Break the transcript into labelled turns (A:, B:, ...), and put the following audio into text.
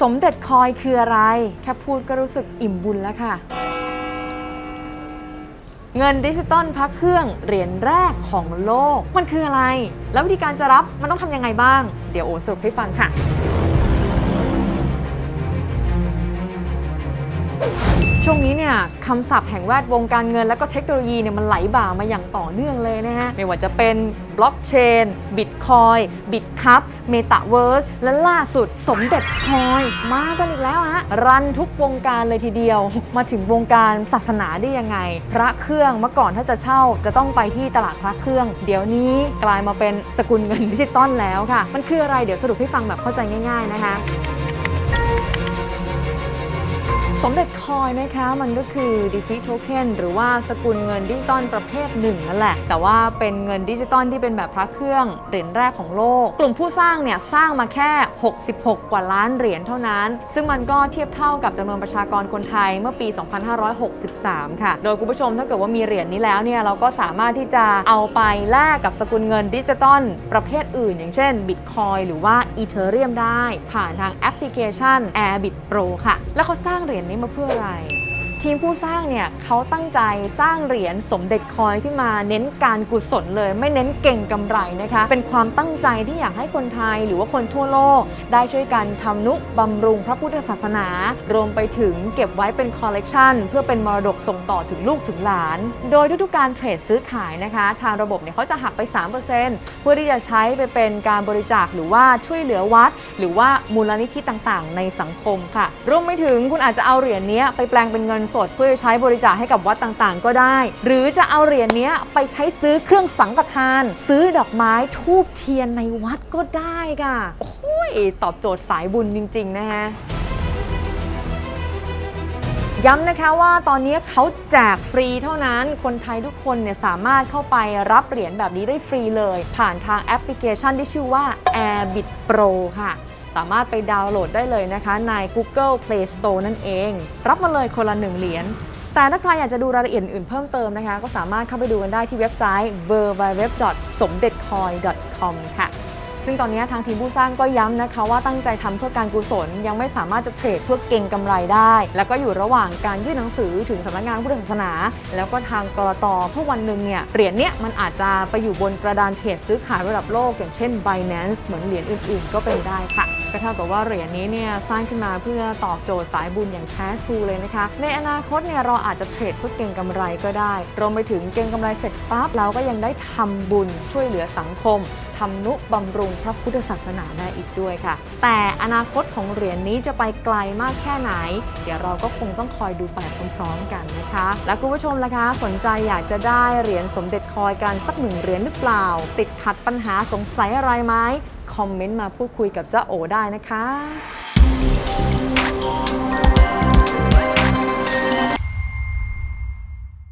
A: สมเด็จคอยคืออะไร แค่พูดก็รู้สึกอิ่มบุญแล้วค่ะ เงินดิจิตอลพระเครื่องเหรียญแรกของโลก มันคืออะไร แล้ววิธีการจะรับมันต้องทำยังไงบ้าง เดี๋ยวโอสรุปให้ฟังค่ะ ช่วงนี้เนี่ยคำศัพท์แห่งแวดวงการเงิน และก็เทคโนโลยีเนี่ยมันไหลบ่ามาอย่างต่อเนื่องเลยนะฮะ ไม่ว่าจะเป็นบล็อกเชนบิตคอยบิตคัพเมตาเวิร์สและล่าสุดสมเด็จคอยมากันอีกแล้วฮะ รันทุกวงการเลยทีเดียว มาถึงวงการศาสนาได้ยังไง พระเครื่องเมื่อก่อนถ้าจะเช่าจะต้องไปที่ตลาดพระเครื่อง เดี๋ยวนี้กลายมาเป็นสกุลเงินดิจิตอลแล้วค่ะ มันคืออะไรเดี๋ยวสรุปให้ฟังแบบเข้าใจง่าย ๆนะคะ สมเด็จคอยนะคะมันก็คือดิฟิโทเค็นหรือว่าสกุลเงินดิจิตอลประเภทหนึ่งนั่นแหละ แต่ว่าเป็นเงินดิจิตอลที่เป็นแบบพระเครื่องเหรียญแรกของโลก กลุ่มผู้สร้างเนี่ยสร้างมาแค่ 66 กว่าล้านเหรียญเท่านั้น ซึ่งมันก็เทียบเท่ากับจำนวนประชากรคนไทยเมื่อปี 2563 ค่ะ โดยคุณผู้ชมถ้าเกิดว่ามีเหรียญนี้แล้วเนี่ยเราก็สามารถที่จะเอาไปแลกกับสกุลเงินดิจิตอลประเภทอื่น อย่างเช่น Bitcoin หรือว่า Ethereum ได้ ผ่านทางแอปพลิเคชัน Airbit Pro ค่ะ แล้วเขาสร้างเหรียญนี้มาเพื่ออะไร ทีมผู้สร้างเนี่ยเขาตั้งใจสร้างเหรียญสมเด็จคอยขึ้นมาเน้นการกุศลเลย ไม่เน้นเก่งกำไรนะคะ เป็นความตั้งใจที่อยากให้คนไทยหรือว่าคนทั่วโลก ได้ช่วยกันทำนุบำรุงพระพุทธศาสนา รวมไปถึงเก็บไว้เป็นคอลเลกชันเพื่อเป็นมรดกส่งต่อถึงลูกถึงหลาน โดยทุกๆการเทรดซื้อขายนะคะ ทางระบบเนี่ยเขาจะหักไป 3%เพื่อที่จะใช้ไปเป็นการบริจาคหรือว่าช่วยเหลือวัด หรือว่ามูลนิธิต่างๆ ในสังคมค่ะรวมไปถึงคุณอาจจะเอาเหรียญนี้ไปแปลงเป็นเงินสดเพื่อใช้บริจาคให้กับวัดต่างๆ ก็ได้ หรือจะเอาเหรียญนี้ไปใช้ซื้อเครื่องสังฆทาน ซื้อดอกไม้ทูบเทียนในวัดก็ได้ค่ะโอ้ยตอบโจทย์สายบุญจริง ๆ นะฮะย้ำนะคะว่าตอนนี้เขาแจกฟรีเท่านั้น คนไทยทุกคนเนี่ยสามารถเข้าไปรับเหรียญแบบนี้ได้ฟรีเลย ผ่านทางแอปพลิเคชันที่ชื่อว่า Airbit Pro ค่ะ สามารถไปดาวน์โหลดได้เลยนะคะ ใน Google Play Store นั่นเอง รับมาเลยคนละหนึ่งเหรียญแต่ถ้าใครอยากจะดูรายละเอียดอื่นเพิ่มเติมนะคะ ก็สามารถเข้าไปดูกันได้ที่เว็บไซต์ www.somdetcoin.com ค่ะ ซึ่งตอนนี้ทางทีมผู้สร้างก็ย้ำนะคะว่าตั้งใจทำเพื่อการกุศล ยังไม่สามารถจะเทรดเพื่อเก็งกำไรได้ แล้วก็อยู่ระหว่างการยื่นหนังสือถึงสำนักงานพุทธศาสนา แล้วก็ทางกรตเพื่อวันหนึ่งเนี่ยเหรียญเนี้ยมันอาจจะไปอยู่บนกระดานเทรดซื้อขายระดับโลก อย่างเช่น Binance เหมือนเหรียญอื่น ๆ ก็เป็นได้ค่ะก็เท่ากับว่าเหรียญนี้เนี่ยสร้างขึ้นมาเพื่อตอบโจทย์สายบุญอย่างแท้ทรูเลยนะคะ ในอนาคตเนี่ยเราอาจจะเทรดเพื่อเก็งกำไรก็ได้รวมไปถึงเก็งกำไรเสร็จปั๊บเราก็ยังได้ทำบุญช่วยเหลือสังคมทำนุบำรุงพระพุทธศาสนาได้อีกด้วยค่ะ แต่อนาคตของเหรียญนี้จะไปไกลมากแค่ไหน เดี๋ยวเราก็คงต้องคอยดูไปพร้อมๆกันนะคะ แล้วคุณผู้ชมล่ะคะสนใจอยากจะได้เหรียญสมเด็จคอยกันสักหนึ่งเหรียญหรือเปล่า ติดขัดปัญหาสงสัยอะไรไหมคอมเมนต์มาพูดคุยกับเจ้าโอได้นะคะ